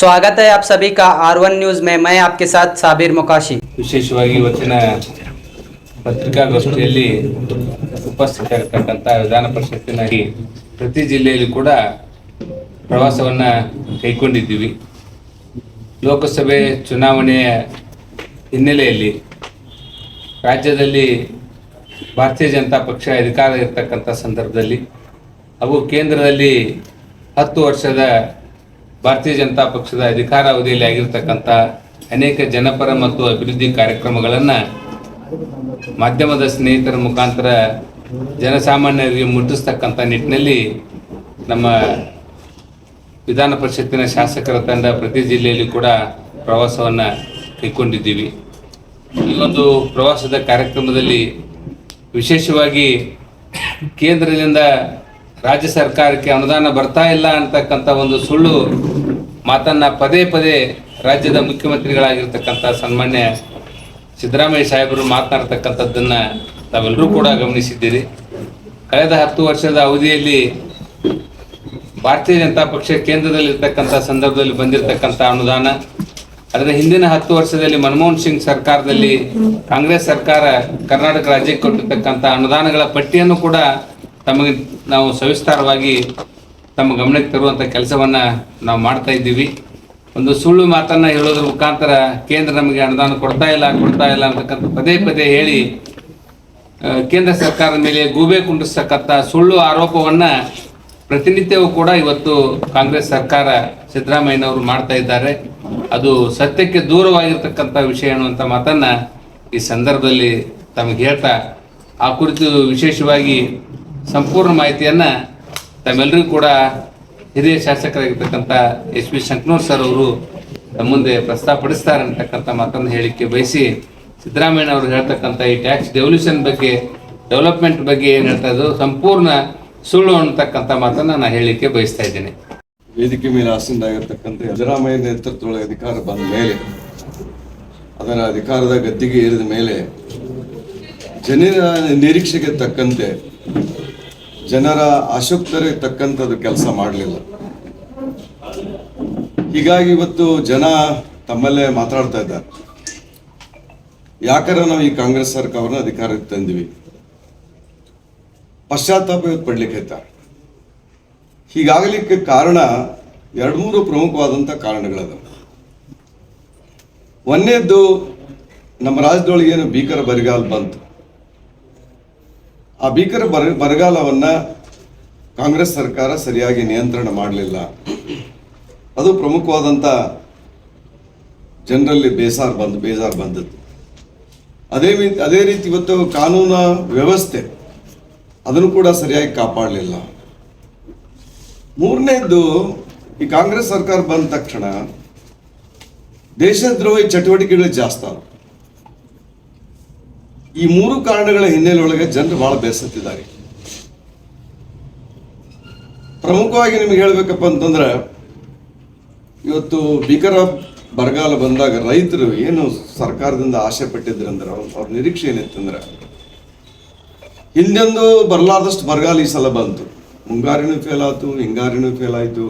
स्वागत है आप सभी का आर वन न्यूज में मैं आपके साथ साबिर मुकाशी ವಿಶೇಷವಾಗಿ ಇವತ್ತಿನ ಪತ್ರಿಕಾಗೋಷ್ಠಿಯಲ್ಲಿ ಉಪಸ್ಥಿತರಿರ್ತಕ್ಕಂಥ ವಿಧಾನ ಪರಿಷತ್ತಿನ ಈ ಪ್ರತಿ ಜಿಲ್ಲೆಯಲ್ಲಿ ಕೂಡ ಪ್ರವಾಸವನ್ನ ಕೈಗೊಂಡಿದ್ದೀವಿ ಲೋಕಸಭೆ ಚುನಾವಣೆಯ ಹಿನ್ನೆಲೆಯಲ್ಲಿ ರಾಜ್ಯದಲ್ಲಿ ಭಾರತೀಯ ಜನತಾ ಪಕ್ಷ ಅಧಿಕಾರ ಇರ್ತಕ್ಕಂಥ ಸಂದರ್ಭದಲ್ಲಿ ಹಾಗೂ ಕೇಂದ್ರದಲ್ಲಿ ಹತ್ತು ವರ್ಷದ ಭಾರತೀಯ ಜನತಾ ಪಕ್ಷದ ಅಧಿಕಾರಾವಧಿಯಲ್ಲಿ ಆಗಿರ್ತಕ್ಕಂಥ ಅನೇಕ ಜನಪರ ಮತ್ತು ಅಭಿವೃದ್ಧಿ ಕಾರ್ಯಕ್ರಮಗಳನ್ನು ಮಾಧ್ಯಮದ ಸ್ನೇಹಿತರ ಮುಖಾಂತರ ಜನಸಾಮಾನ್ಯರಿಗೆ ಮುಟ್ಟಿಸ್ತಕ್ಕಂಥ ನಿಟ್ಟಿನಲ್ಲಿ ನಮ್ಮ ವಿಧಾನ ಪರಿಷತ್ತಿನ ಶಾಸಕರ ತಂಡ ಪ್ರತಿ ಜಿಲ್ಲೆಯಲ್ಲಿ ಕೂಡ ಪ್ರವಾಸವನ್ನು ಕೈಗೊಂಡಿದ್ದೀವಿ. ಈ ಒಂದು ಪ್ರವಾಸದ ಕಾರ್ಯಕ್ರಮದಲ್ಲಿ ವಿಶೇಷವಾಗಿ ಕೇಂದ್ರದಿಂದ ರಾಜ್ಯ ಸರ್ಕಾರಕ್ಕೆ ಅನುದಾನ ಬರ್ತಾ ಇಲ್ಲ ಅಂತಕ್ಕಂಥ ಒಂದು ಸುಳ್ಳು ಮಾತನ್ನ ಪದೇ ಪದೇ ರಾಜ್ಯದ ಮುಖ್ಯಮಂತ್ರಿಗಳಾಗಿರ್ತಕ್ಕಂಥ ಸನ್ಮಾನ್ಯ ಸಿದ್ದರಾಮಯ್ಯ ಸಾಹೇಬರು ಮಾತನಾಡ್ತಕ್ಕಂಥದ್ದನ್ನ ತಾವೆಲ್ಲರೂ ಕೂಡ ಗಮನಿಸಿದ್ದೀರಿ. ಕಳೆದ ಹತ್ತು ವರ್ಷದ ಅವಧಿಯಲ್ಲಿ ಭಾರತೀಯ ಜನತಾ ಪಕ್ಷ ಕೇಂದ್ರದಲ್ಲಿರ್ತಕ್ಕಂಥ ಸಂದರ್ಭದಲ್ಲಿ ಬಂದಿರತಕ್ಕಂಥ ಅನುದಾನ ಅದರ ಹಿಂದಿನ ಹತ್ತು ವರ್ಷದಲ್ಲಿ ಮನಮೋಹನ್ ಸಿಂಗ್ ಸರ್ಕಾರದಲ್ಲಿ ಕಾಂಗ್ರೆಸ್ ಸರ್ಕಾರ ಕರ್ನಾಟಕ ರಾಜ್ಯಕ್ಕೆ ಕೊಟ್ಟಿರ್ತಕ್ಕಂಥ ಅನುದಾನಗಳ ಪಟ್ಟಿಯನ್ನು ಕೂಡ ತಮಗೆ ನಾವು ಸವಿಸ್ತಾರವಾಗಿ ತಮ್ಮ ಗಮನಕ್ಕೆ ತರುವಂಥ ಕೆಲಸವನ್ನ ನಾವು ಮಾಡ್ತಾ ಇದ್ದೀವಿ. ಒಂದು ಸುಳ್ಳು ಮಾತನ್ನು ಹೇಳೋದ್ರ ಮುಖಾಂತರ ಕೇಂದ್ರ ನಮಗೆ ಅನುದಾನ ಕೊಡ್ತಾ ಇಲ್ಲ ಕೊಡ್ತಾ ಇಲ್ಲ ಅಂತಕ್ಕಂಥ ಪದೇ ಪದೇ ಹೇಳಿ ಕೇಂದ್ರ ಸರ್ಕಾರದ ಮೇಲೆ ಗೂಬೆ ಕುಂಡಿಸ್ತಕ್ಕಂಥ ಸುಳ್ಳು ಆರೋಪವನ್ನ ಪ್ರತಿನಿತ್ಯವೂ ಕೂಡ ಇವತ್ತು ಕಾಂಗ್ರೆಸ್ ಸರ್ಕಾರ ಸಿದ್ದರಾಮಯ್ಯನವರು ಮಾಡ್ತಾ ಇದ್ದಾರೆ. ಅದು ಸತ್ಯಕ್ಕೆ ದೂರವಾಗಿರ್ತಕ್ಕಂಥ ವಿಷಯ ಅನ್ನುವಂಥ ಮಾತನ್ನು ಈ ಸಂದರ್ಭದಲ್ಲಿ ತಮಗೆ ಹೇಳ್ತಾ, ಆ ಕುರಿತು ವಿಶೇಷವಾಗಿ ಸಂಪೂರ್ಣ ಮಾಹಿತಿಯನ್ನ ತಮ್ಮೆಲ್ಲರಿಗೂ ಕೂಡ ಹಿರಿಯ ಶಾಸಕರಾಗಿರ್ತಕ್ಕಂಥ ಎಸ್ ಪಿ ಶಂಕನೂರ್ ಸರ್ ಅವರು ತಮ್ಮ ಮುಂದೆ ಪ್ರಸ್ತಾಪಡಿಸ್ತಾರೆ ಅಂತಕ್ಕಂಥ ಮಾತನ್ನು ಹೇಳಿಕೆ ಬಯಸಿ ಸಿದ್ದರಾಮಯ್ಯ ಅವರು ಹೇಳ್ತಕ್ಕಂಥ ಈ ಟ್ಯಾಕ್ಸ್ ಡೆವಲ್ಯೂಷನ್ ಬಗ್ಗೆ, ಡೆವಲಪ್ಮೆಂಟ್ ಬಗ್ಗೆ ಏನು ಹೇಳ್ತಾ ಇದ್ರು ಸಂಪೂರ್ಣ ಸುಳ್ಳು ಅಂತಕ್ಕಂಥ ಮಾತನ್ನು ನಾನು ಹೇಳಿಕೆ ಬಯಸ್ತಾ ಇದ್ದೇನೆ. ವೇದಿಕೆ ಮೇಲೆ ಆಸೀನರಾಗಿರ್ತಕ್ಕಂಥ ಸಿದ್ದರಾಮಯ್ಯ ನೇತೃತ್ವದ ಅಧಿಕಾರ ಬಂದ ಮೇಲೆ, ಅದರ ಅಧಿಕಾರದ ಗದ್ದಿಗೆ ಏರಿದ ಮೇಲೆ, ಜನರ ನಿರೀಕ್ಷೆಗೆ ತಕ್ಕಂತೆ ಜನರ ಆಸಕ್ತರಿಗೆ ತಕ್ಕಂಥದ್ದು ಕೆಲಸ ಮಾಡಲಿಲ್ಲ. ಹೀಗಾಗಿ ಇವತ್ತು ಜನ ತಮ್ಮಲ್ಲೇ ಮಾತಾಡ್ತಾ ಇದ್ದಾರೆ. ಯಾಕಾರ ನಾವು ಈ ಕಾಂಗ್ರೆಸ್ ಸರ್ಕಾರನ ಅಧಿಕಾರಕ್ಕೆ ತಂದಿವಿ. ಪಶ್ಚಾತ್ತಾಪ ಇವತ್ತು ಪಡ್ಲಿಕ್ಕೆ ಹೀಗಾಗಲಿಕ್ಕೆ ಕಾರಣ ಎರಡು ಮೂರು ಪ್ರಮುಖವಾದಂಥ ಕಾರಣಗಳದ ಒಂದೇದ್ದು ನಮ್ಮ ರಾಜ್ಯದೊಳಗೆ ಏನು ಭೀಕರ ಬರಿಗಾಲ ಬಂತು. ಆ ಭೀಕರ ಬರ, ಬರಗಾಲವನ್ನ ಕಾಂಗ್ರೆಸ್ ಸರ್ಕಾರ ಸರಿಯಾಗಿ ನಿಯಂತ್ರಣ ಮಾಡಲಿಲ್ಲ. ಅದು ಪ್ರಮುಖವಾದಂಥ ಜನರಲ್ಲಿ ಬೇಸಾರ್ ಬಂದು, ಬೇಜಾರು ಬಂದದ್ದು. ಅದೇ ಅದೇ ರೀತಿ ಇವತ್ತು ಕಾನೂನು ವ್ಯವಸ್ಥೆ ಅದನ್ನು ಕೂಡ ಸರಿಯಾಗಿ ಕಾಪಾಡಲಿಲ್ಲ. ಮೂರನೇದ್ದು ಈ ಕಾಂಗ್ರೆಸ್ ಸರ್ಕಾರ ಬಂದ ತಕ್ಷಣ ದೇಶದ್ರೋಹಿ ಚಟುವಟಿಕೆಗಳು ಜಾಸ್ತಿ ಆದವು. ಈ ಮೂರು ಕಾರಣಗಳ ಹಿನ್ನೆಲೆಯೊಳಗೆ ಜನರು ಬಹಳ ಬೇಸತ್ತಿದ್ದಾರೆ. ಪ್ರಮುಖವಾಗಿ ನಿಮ್ಗೆ ಹೇಳ್ಬೇಕಪ್ಪ ಅಂತಂದ್ರೆ, ಇವತ್ತು ಬಿಕರ ಬರಗಾಲ ಬಂದಾಗ ರೈತರು ಏನು ಸರ್ಕಾರದಿಂದ ಆಸೆ ಪಟ್ಟಿದ್ರಂದ್ರೆ ಅವ್ರ ಅವ್ರ ನಿರೀಕ್ಷೆ ಏನಿತ್ತಂದ್ರೆ ಹಿಂದೆಂದು ಬರಲಾರ್ದಷ್ಟು ಬರಗಾಲ ಈ ಸಲ ಬಂತು. ಮುಂಗಾರಿನೂ ಫೇಲ್ ಆಯ್ತು, ಹಿಂಗಾರಿನೂ ಫೇಲ್ ಆಯಿತು.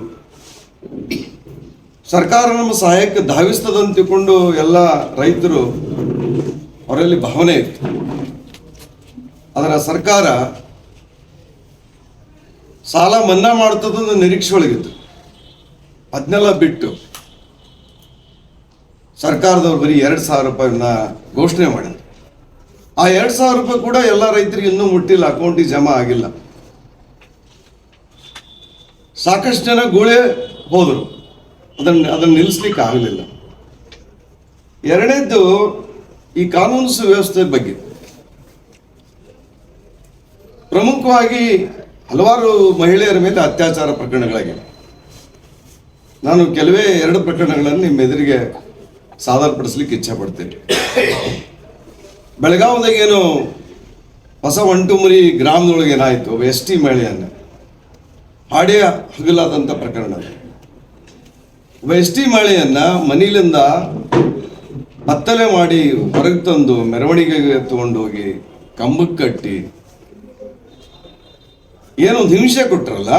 ಸರ್ಕಾರ ನಮ್ಮ ಸಹಾಯಕ್ಕೆ ಧಾವಿಸ್ತದಂತ ತಿಳ್ಕೊಂಡು ಎಲ್ಲ ರೈತರು ಅವರಲ್ಲಿ ಭಾವನೆ ಇತ್ತು. ಅದರ ಸರ್ಕಾರ ಸಾಲ ಮನ್ನಾ ಮಾಡ್ತದಂದು ನಿರೀಕ್ಷೆ ಒಳಗಿತ್ತು. ಅದನ್ನೆಲ್ಲ ಬಿಟ್ಟು ಸರ್ಕಾರದವ್ರು ಬರೀ ಎರಡು ಸಾವಿರ ರೂಪಾಯಿನ ಘೋಷಣೆ ಮಾಡಿದ್ರು. ಆ ಎರಡು ಸಾವಿರ ರೂಪಾಯಿ ಕೂಡ ಎಲ್ಲ ರೈತರಿಗೆ ಇನ್ನೂ ಮುಟ್ಟಿಲ್ಲ, ಅಕೌಂಟಿಗೆ ಜಮಾ ಆಗಿಲ್ಲ. ಸಾಕಷ್ಟು ಜನ ಗೋಳೆ ಹೋದರು. ಅದನ್ನು ಅದನ್ನು ನಿಲ್ಲಿಸ್ಲಿಕ್ಕೆ ಆಗಲಿಲ್ಲ. ಎರಡನೇದ್ದು ಈ ಕಾನೂನು ಸುವ್ಯವಸ್ಥೆ ಬಗ್ಗೆ. ಪ್ರಮುಖವಾಗಿ ಹಲವಾರು ಮಹಿಳೆಯರ ಮೇಲೆ ಅತ್ಯಾಚಾರ ಪ್ರಕರಣಗಳಾಗಿವೆ. ನಾನು ಕೆಲವೇ ಎರಡು ಪ್ರಕರಣಗಳನ್ನು ನಿಮ್ಮ ಎದುರಿಗೆ ಸಾದರಪಡಿಸ್ಲಿಕ್ಕೆ ಇಚ್ಛೆ ಪಡ್ತೇನೆ ಬೆಳಗಾವಿದಾಗೇನು ಹೊಸ ಒಂಟುಮುರಿ ಗ್ರಾಮದೊಳಗೆ ಏನಾಯಿತು? ಎಸ್ ಟಿ ಮಹಿಳೆಯನ್ನು. ಹಾಡೇ ಹಗಲಾದಂಥ ಪ್ರಕರಣ. ಒಬ್ಬ ಎಸ್ ಟಿ ಮಹಿಳೆಯನ್ನ ಮನೆಯಿಂದ ಬತ್ತಲೆ ಮಾಡಿ ಹೊರಗೆ ತಂದು ಮೆರವಣಿಗೆಗೆ ತಗೊಂಡೋಗಿ ಕಂಬಕ್ಕೆ ಕಟ್ಟಿ ಏನೊಂದು ಹಿಂಸೆ ಕೊಟ್ರಲ್ಲ?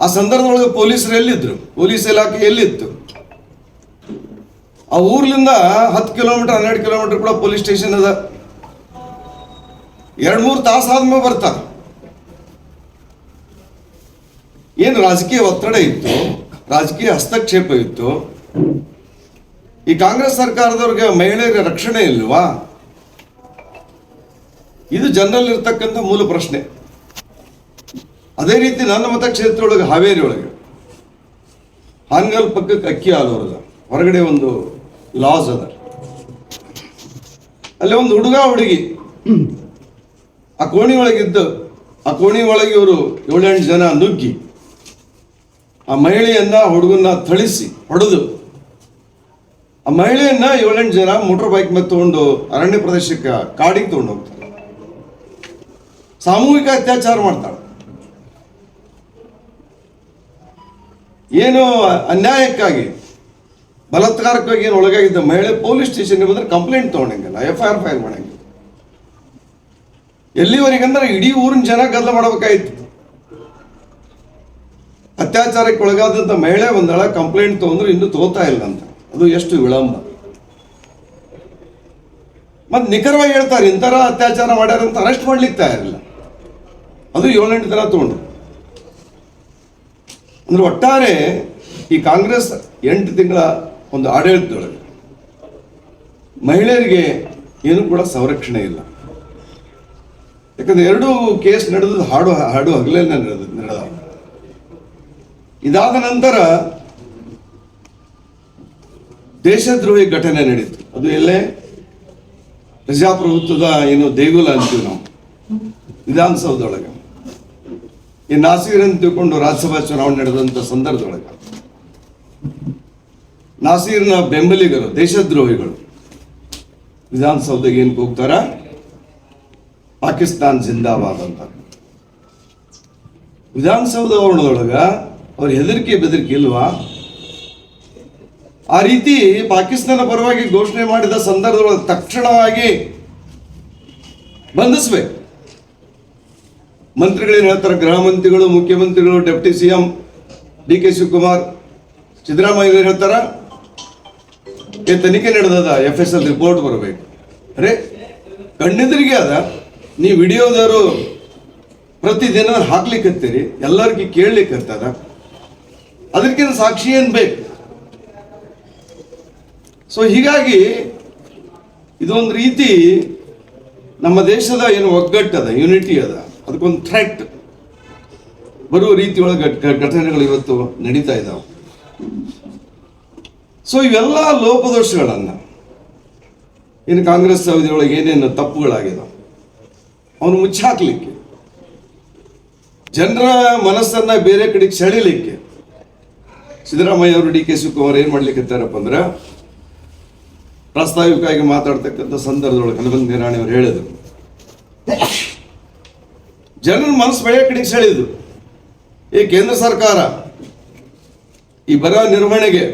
ಆ ಸಂದರ್ಭದೊಳಗೆ ಪೊಲೀಸರು ಎಲ್ಲಿದ್ರು? ಪೊಲೀಸ್ ಇಲಾಖೆ ಎಲ್ಲಿತ್ತು? ಆ ಊರ್ಲಿಂದ ಹತ್ತು ಕಿಲೋಮೀಟರ್, ಹನ್ನೆರಡು ಕಿಲೋಮೀಟರ್ ಕೂಡ ಪೊಲೀಸ್ ಸ್ಟೇಷನ್ ಅದ. ಎರಡು ಮೂರು ತಾಸು ಆದ್ಮೇಲೆ ಬರ್ತಾ. ಏನು ರಾಜಕೀಯ ಒತ್ತಡ ಇತ್ತು? ರಾಜಕೀಯ ಹಸ್ತಕ್ಷೇಪ ಇತ್ತು? ಈ ಕಾಂಗ್ರೆಸ್ ಸರ್ಕಾರದವ್ರಿಗೆ ಮಹಿಳೆಯರ ರಕ್ಷಣೆ ಇಲ್ವಾ? ಇದು ಜನರಲ್ಲಿ ಇರ್ತಕ್ಕಂಥ ಮೂಲ ಪ್ರಶ್ನೆ. ಅದೇ ರೀತಿ ನನ್ನ ಮತಕ್ಷೇತ್ರ ಒಳಗೆ ಹಾವೇರಿ ಒಳಗೆ. ಹಾನಗಲ್ ಪಕ್ಕಕ್ಕೆ ಅಕ್ಕಿ ಹಾಲೋರದ ಹೊರಗಡೆ ಒಂದು ಲಾಸ್ ಅದ ಅಲ್ಲಿ ಒಂದು ಹುಡುಗ ಹುಡುಗಿ. ಆ ಕೋಣಿ ಒಳಗಿದ್ದು, ಆ ಕೋಣಿ ಒಳಗೆ ಇವರು ಏಳೆಂಟು ಜನ ನುಗ್ಗಿ, ಆ ಮಹಿಳೆಯನ್ನ, ಹುಡುಗನ್ನ ಥಳಿಸಿ, ಹೊಡೆದು ಆ ಮಹಿಳೆಯನ್ನ ಏಳೆಂಟು ಜನ ಮೋಟರ್ ಬೈಕ್ ಮೇಲೆ ತಗೊಂಡು ಅರಣ್ಯ ಪ್ರದೇಶಕ್ಕೆ ಕಾಡಿಗೆ ತಗೊಂಡು ಹೋಗ್ತಾರೆ. ಸಾಮೂಹಿಕ ಅತ್ಯಾಚಾರ ಮಾಡ್ತಾಳೆ. ಏನು ಅನ್ಯಾಯಕ್ಕಾಗಿ, ಬಲಾತ್ಕಾರಕ್ಕಾಗಿ ಏನು ಒಳಗಾಗಿದ್ದ ಮಹಿಳೆ ಪೊಲೀಸ್ ಸ್ಟೇಷನ್ಗೆ ಬಂದ್ರೆ ಕಂಪ್ಲೇಂಟ್ ತಗೊಂಡಂಗಿಲ್ಲ ಎಫ್ ಆರ್ ಫೈಲ್ ಮಾಡಂಗಿಲ್ಲ. ಎಲ್ಲಿವರೆಗಂದ್ರೆ ಇಡೀ ಊರಿನ ಜನ ಗದ್ದಲ ಮಾಡಬೇಕಾಯ್ತು. ಅತ್ಯಾಚಾರಕ್ಕೆ ಒಳಗಾದಂತ ಮಹಿಳೆ ಒಂದಳ ಕಂಪ್ಲೇಂಟ್ ತಗೊಂಡ್ರು ಇನ್ನೂ ತಗೋತಾ ಇಲ್ಲ ಅಂತ. ಅದು ಎಷ್ಟು ವಿಳಂಬ. ಮತ್ತೆ ನಿಖರವಾಗಿ ಹೇಳ್ತಾರೆ, ಇಂಥರ ಅತ್ಯಾಚಾರ ಮಾಡ್ಯಾರ ಅಂತ ಅರೆಸ್ಟ್ ಮಾಡ್ಲಿಕ್ಕೆ ತಯಾರಿಲ್ಲ. ಅದು ಏಳೆಂಟು ದಿನ ತಗೊಂಡ್ರು. ಅಂದ್ರೆ ಒಟ್ಟಾರೆ ಈ ಕಾಂಗ್ರೆಸ್ ಎಂಟು ತಿಂಗಳ ಒಂದು ಆಡಳಿತದೊಳಗೆ ಮಹಿಳೆಯರಿಗೆ ಏನು ಕೂಡ ಸಂರಕ್ಷಣೆ ಇಲ್ಲ. ಯಾಕಂದ್ರೆ ಎರಡೂ ಕೇಸ್ ನಡೆದದ್ದು ಹಾಡು ಹಾಡು ಹಗಲೇ ನಡೆದ ನಡೆದ. ಇದಾದ ನಂತರ ದೇಶದ್ರೋಹಿ ಘಟನೆ ನಡೀತು. ಅದು ಎಲ್ಲೇ? ಪ್ರಜಾಪ್ರಭುತ್ವದ ಏನು ದೇಗುಲ ಅಂತೀವಿ ನಾವು. ವಿಧಾನಸೌಧದೊಳಗೆ. ಈ ನಾಸೀರನ್ನು ತಿಳ್ಕೊಂಡು ರಾಜ್ಯಸಭಾ ಚುನಾವಣೆ ನಡೆದಂತ ಸಂದರ್ಭದೊಳಗೆ. ನಾಸೀರ್ನ ಬೆಂಬಲಿಗರು, ದೇಶದ್ರೋಹಿಗಳು. ವಿಧಾನಸೌಧಗೆ ಏನು ಹೋಗ್ತಾರ? ಪಾಕಿಸ್ತಾನ್ ಜಿಂದಾಬಾದ್ ಅಂತ. ವಿಧಾನಸೌಧ ಆವರಣದೊಳಗ ಅವ್ರ ಹೆದರಿಕೆ ಬೆದರಿಕೆ ಇಲ್ವಾ? ಆ ರೀತಿ ಪಾಕಿಸ್ತಾನ ಪರವಾಗಿ ಘೋಷಣೆ ಮಾಡಿದ ಸಂದರ್ಭದೊಳಗೆ ತಕ್ಷಣವಾಗಿ ಬಂಧಿಸ್ಬೇಕು ಮಂತ್ರಿಗಳೇನು ಹೇಳ್ತಾರೆ? ಗೃಹ ಮಂತ್ರಿಗಳು, ಮುಖ್ಯಮಂತ್ರಿಗಳು, deputy C M D K Shivakumar, Siddaramaiah ಹೇಳ್ತಾರ? ಏ, ತನಿಖೆ ನಡೆದದ ಎಫ್ ಎಸ್ ಎಲ್ ರಿಪೋರ್ಟ್ ಬರಬೇಕು. ಅರೆ, ಕಣ್ಣೆದುರಿಗೆ ಅದ. ನೀವು ವಿಡಿಯೋದವರು ಪ್ರತಿದಿನ ಹಾಕ್ಲಿಕ್ಕೆ ಎಲ್ಲರಿಗೂ ಕೇಳಲಿಕ್ಕೆ ಅದಕ್ಕಿಂತ ಸಾಕ್ಷಿ ಏನ್ ಬೇಕು? ಸೊ ಹೀಗಾಗಿ ಇದೊಂದು ರೀತಿ ನಮ್ಮ ದೇಶದ ಏನು ಒಗ್ಗಟ್ಟದ ಯೂನಿಟಿ ಅದ, ಅದಕ್ಕೊಂದು ಥ್ರೆಟ್ ಬರುವ ರೀತಿ ಒಳಗೆ ಘಟನೆಗಳು ಇವತ್ತು ನಡೀತಾ ಇದ್ದಾವೆ ಸೊ ಇವೆಲ್ಲ ಲೋಪದೋಷಗಳನ್ನು ಏನು ಕಾಂಗ್ರೆಸ್ ಅವಧಿಯೊಳಗೆ ಏನೇನು ತಪ್ಪುಗಳಾಗಿದಾವೆ, ಅವನು ಮುಚ್ಚಾಕ್ಲಿಕ್ಕೆ. ಜನರ ಮನಸ್ಸನ್ನ ಬೇರೆ ಕಡೆಗೆ ಸೆಳಿಲಿಕ್ಕೆ. ಸಿದ್ದರಾಮಯ್ಯ ಅವರು ಡಿ ಕೆ ಶಿವಕುಮಾರ್ ಏನು ಮಾಡ್ಲಿಕ್ಕೆ ಅಂದ್ರೆ ಪ್ರಾಸ್ತಾವಿಕವಾಗಿ ಮಾತಾಡ್ತಕ್ಕಂಥ ಸಂದರ್ಭದೊಳಗೆ ಹನುಮಂತ ನಿರಾಣಿ ಅವರು ಹೇಳಿದರು. ಜನರ ಮನಸ್ಸು ಬೆಳೆಯ ಕಡೆಗೆ ಸೆಳೆದು ಈ ಕೇಂದ್ರ ಸರ್ಕಾರ, ಈ ಬರ ನಿರ್ವಹಣೆಗೆ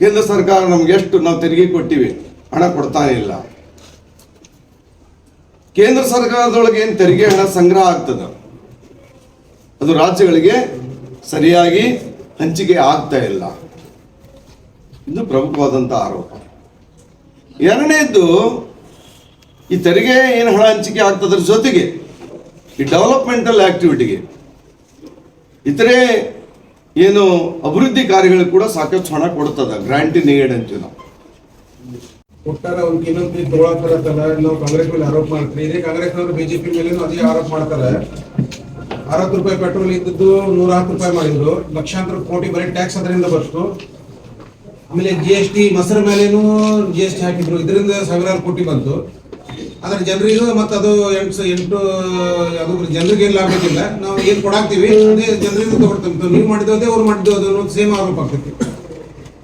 ಕೇಂದ್ರ ಸರ್ಕಾರ ನಮ್ಗೆ ಎಷ್ಟು ನಾವು ತೆರಿಗೆ ಕೊಟ್ಟಿವಿ, ಹಣ ಕೊಡ್ತಾನೆ ಇಲ್ಲ. ಕೇಂದ್ರ ಸರ್ಕಾರದೊಳಗೆ ಏನು ತೆರಿಗೆ, ಹಣ ಸಂಗ್ರಹ ಆಗ್ತದ? ಅದು ರಾಜ್ಯಗಳಿಗೆ ಸರಿಯಾಗಿ ಹಂಚಿಕೆ ಆಗ್ತಾ ಇಲ್ಲ. ಇದು ಪ್ರಮುಖವಾದಂಥ ಆರೋಪ. ಎರಡನೇದ್ದು, ಈ ತೆರಿಗೆ ಏನು ಹಣ ಹಂಚಿಕೆ ಆಗ್ತದ್ರ ಜೊತೆಗೆ ಈ ಡೆವಲಪ್ಮೆಂಟಲ್ ಆಕ್ಟಿವಿಟಿಗೆ ಇತರೆ ಏನು ಅಭಿವೃದ್ಧಿ ಕಾರ್ಯಗಳು ಕೂಡ ಸಾಕಷ್ಟು ಹಣ ಕೊಡ್ತದ ಗ್ರಾಂಟಿ ಏಡ್ ಅಂತೀವಿ ನಾವು. ಒಟ್ಟಾರೆ ಅವ್ರಿಗೆ ಇನ್ನೊಂದು ತಗೊಳತ್ತಾರತ್ತಲ್ಲ ನಾವು ಕಾಂಗ್ರೆಸ್ ಮೇಲೆ ಆರೋಪ ಮಾಡ್ತೀವಿ ಇದೇ ಕಾಂಗ್ರೆಸ್ನವರು ಬಿಜೆಪಿ ಮೇಲೇನು ಅದೇ ಆರೋಪ ಮಾಡ್ತಾರೆ. ಅರವತ್ತು ರೂಪಾಯಿ ಪೆಟ್ರೋಲ್ ಇದ್ದದ್ದು ನೂರ ಹತ್ತು ರೂಪಾಯಿ ಮಾಡಿದ್ರು. ಲಕ್ಷಾಂತರ ಕೋಟಿ ಬರೀ ಟ್ಯಾಕ್ಸ್ ಅದರಿಂದ ಬರ್ತು. ಆಮೇಲೆ ಜಿ ಎಸ್ ಟಿ ಮೊಸರು ಮೇಲೇನು ಜಿ ಎಸ್ ಟಿ ಹಾಕಿದ್ರು. ಇದರಿಂದ ಸಾವಿರಾರು ಕೋಟಿ ಬಂತು. ಆದ್ರೆ ಜನರಿಗೂ ಮತ್ತೆ ಅದು ಎಂಟು ಎಂಟು ಅದು ಜನರಿಗೆ ಏನು ಲಾಭ ನಾವು ಏನು ಕೊಡಾಕ್ತೀವಿ ಅದೇ ಜನರಿಂದ ತಗೊಳ್ತೀವಿ ನೀವು ಮಾಡಿದ್ದು ಅದೇ ಅವ್ರು ಮಾಡಿದ್ದು ಅದು ಸೇಮ್ ಆರೋಪ ಆಗ್ತೈತಿ.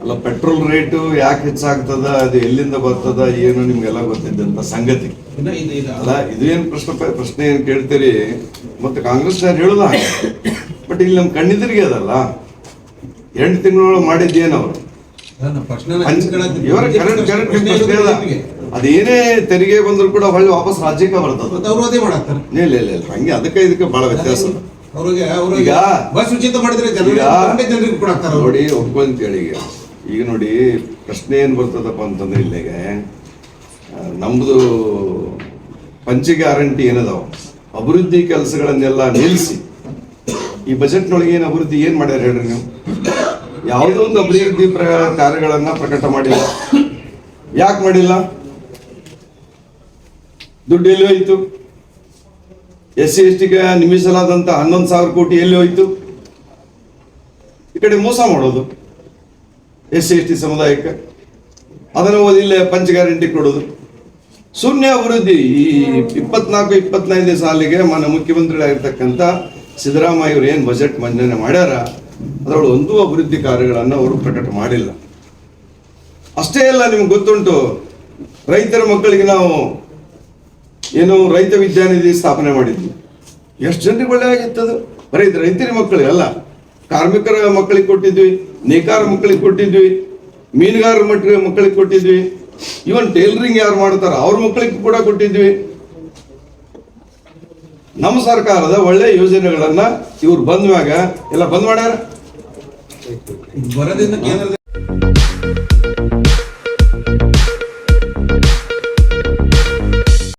ಅಲ್ಲ ಪೆಟ್ರೋಲ್ ರೇಟು ಯಾಕೆ ಹೆಚ್ಚಾಗ್ತದ ಅದು ಎಲ್ಲಿಂದ ಬರ್ತದ ಏನು ನಿಮ್ಗೆಲ್ಲ ಗೊತ್ತಿದ್ದಂತ ಸಂಗತಿ. ಅಲ್ಲ ಇದು ಏನು ಪ್ರಶ್ನೆ ಪ್ರಶ್ನೆ ಏನು ಕೇಳ್ತೀರಿ? ಮತ್ತೆ ಕಾಂಗ್ರೆಸ್ ಹೇಳುದ? ಬಟ್ ಇಲ್ಲಿ ನಮ್ಮ ಕಣ್ಣಿದ್ರಿಗೆ ಅದಲ್ಲ. ಎಂಟು ತಿಂಗಳೊಳಗೆ ಮಾಡಿದ್ದೇನು ಅದೇನೇ ತೆರಿಗೆ ಬಂದ್ರು ಕೂಡ ಹೊಳ್ಳಿ ವಾಪಸ್ ರಾಜ್ಯಕ್ಕೆ ಬರ್ತದೆ. ಅವರು ಅದೇ ಮಾಡಾಕ್ತಾರೆ ಇಲ್ಲ ಇಲ್ಲ ಇಲ್ಲ ಹಂಗೆ ಅದಕ್ಕೆ ಇದಕ್ಕೆ ಬಹಳ ವ್ಯತ್ಯಾಸ. ಅವ್ರಿಗೆ ಈಗ ಬಸ್ ಉಚಿತ ಮಾಡಿದ್ರೆ ಜನರಿಗೆ ನೋಡಿ ಒಪ್ಕೊಂತೇಳಿ ಈಗ. ಈಗ ನೋಡಿ ಪ್ರಶ್ನೆ ಏನ್ ಬರ್ತದಪ್ಪ ಅಂತಂದ್ರೆ ಇಲ್ಲಿಗೆ ನಮ್ದು ಪಂಚ ಗ್ಯಾರಂಟಿ ಏನದಾವ? ಅಭಿವೃದ್ಧಿ ಕೆಲಸಗಳನ್ನೆಲ್ಲ ನಿಲ್ಲಿಸಿ ಈ ಬಜೆಟ್ನೊಳಗೆ ಏನು ಅಭಿವೃದ್ಧಿ ಏನ್ ಮಾಡ್ಯಾರ ಹೇಳ್ರಿ ನೀವು? ಯಾವುದೋ ಒಂದು ಅಭಿವೃದ್ಧಿ ಕಾರ್ಯಗಳನ್ನ ಪ್ರಕಟ ಮಾಡಿಲ್ಲ. ಯಾಕೆ ಮಾಡಿಲ್ಲ? ದುಡ್ಡು ಎಲ್ಲಿ ಹೋಯ್ತು? ಎಸ್ ಸಿ, ಎಸ್ ಟಿಗೆ ನಿಮಿಸಲಾದಂತ ಹನ್ನೊಂದು ಸಾವಿರ ಕೋಟಿ ಎಲ್ಲಿ ಹೋಯ್ತು? ಈ ಕಡೆ ಮೋಸ ಮಾಡೋದು, ಎಸ್ ಸಿ, ಎಸ್ ಟಿ ಸಮುದಾಯಕ್ಕೆ. ಅದನ್ನು ಓದಿಲ್ಲ ಪಂಚ ಗ್ಯಾರಂಟಿ ಕೊಡೋದು. ಶೂನ್ಯ ಅಭಿವೃದ್ಧಿ, ಈ ಇಪ್ಪತ್ನಾಲ್ಕು ಇಪ್ಪತ್ತೈದನೇ ಸಾಲಿಗೆ ಮಾನ್ಯ ಮುಖ್ಯಮಂತ್ರಿಗಳಾಗಿರ್ತಕ್ಕಂಥ ಸಿದ್ದರಾಮಯ್ಯ ಅವರು ಏನು ಬಜೆಟ್ ಮಂಡನೆ ಮಾಡ್ಯಾರ? ಅದರೊಳಗೆ ಒಂದೂ ಅಭಿವೃದ್ಧಿ ಕಾರ್ಯಗಳನ್ನು ಅವರು ಪ್ರಕಟ ಮಾಡಿಲ್ಲ. ಅಷ್ಟೇ ಅಲ್ಲ, ನಿಮ್ಗೆ ಗೊತ್ತುಂಟು, ರೈತರ ಮಕ್ಕಳಿಗೆ ನಾವು ಏನು ರೈತ ವಿದ್ಯಾನಿಧಿ ಸ್ಥಾಪನೆ ಮಾಡಿದ್ವಿ. ಎಷ್ಟು ಜನರಿಗೆ ಒಳ್ಳೆ ಆಗಿತ್ತದು ಬರೀ ರೈತರ ಮಕ್ಕಳಿಗೆ ಅಲ್ಲ, ಕಾರ್ಮಿಕರ ಮಕ್ಕಳಿಗೆ ಕೊಟ್ಟಿದ್ವಿ, ನೇಕಾರ ಮಕ್ಕಳಿಗೆ ಕೊಟ್ಟಿದ್ವಿ ಮೀನುಗಾರರ ಮಟ್ಟಿಗೆ ಮಕ್ಕಳಿಗೆ ಕೊಟ್ಟಿದ್ವಿ ಇವನ್ ಟೇಲರಿಂಗ್ ಯಾರು ಮಾಡ್ತಾರ ಅವ್ರ ಮಕ್ಕಳಿಗೆ ಕೂಡ ಕೊಟ್ಟಿದ್ವಿ. ನಮ್ಮ ಸರ್ಕಾರದ ಒಳ್ಳೆ ಯೋಜನೆಗಳನ್ನ ಇವ್ರು ಬಂದ್ಮ್ಯಾಗ, ಎಲ್ಲ ಬಂದ್ ಮಾಡ್ಯಾರ? ಬರದಿಂದ ಕೇಂದ್ರದ